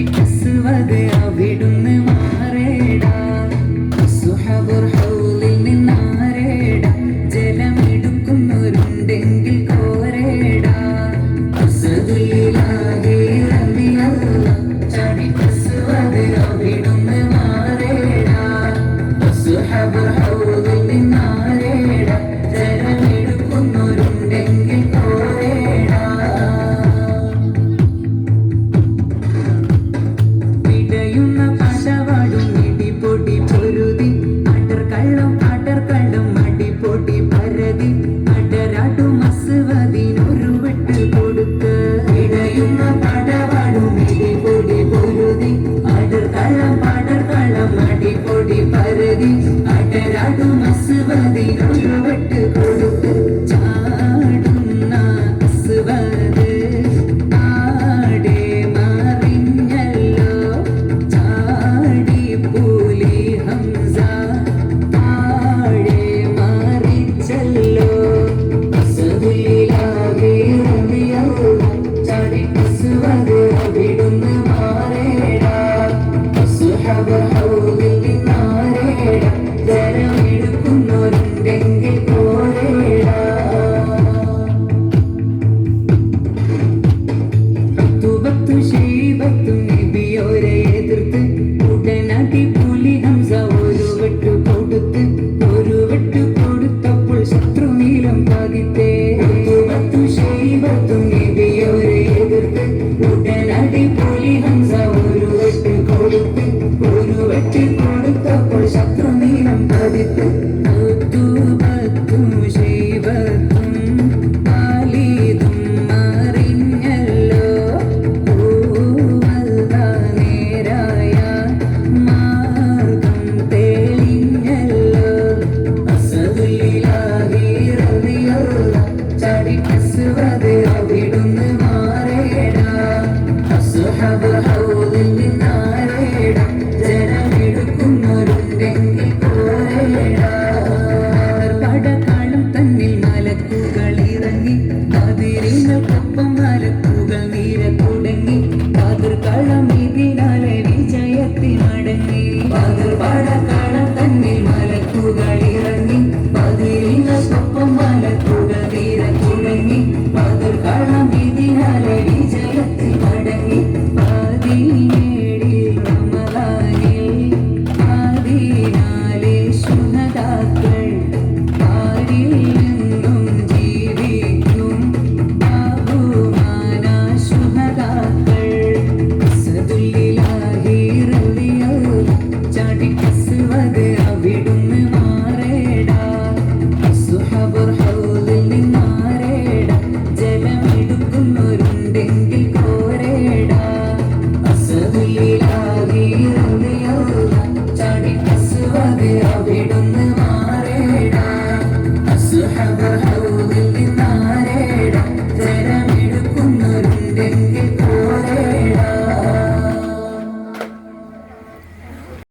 പ്രകടിപ്പിക്കുവത് അവിടുന്ന് மதை அடிபட்டு கொடுக்கும். cantando e ter തന്നിൽ മലക്കുകൾ ഇറങ്ങി അതിരിനൊപ്പം മലക്കുകൾ നീരത്തി. അസുഖിലാകെ ചാടി അസുഖ അവിടുന്ന്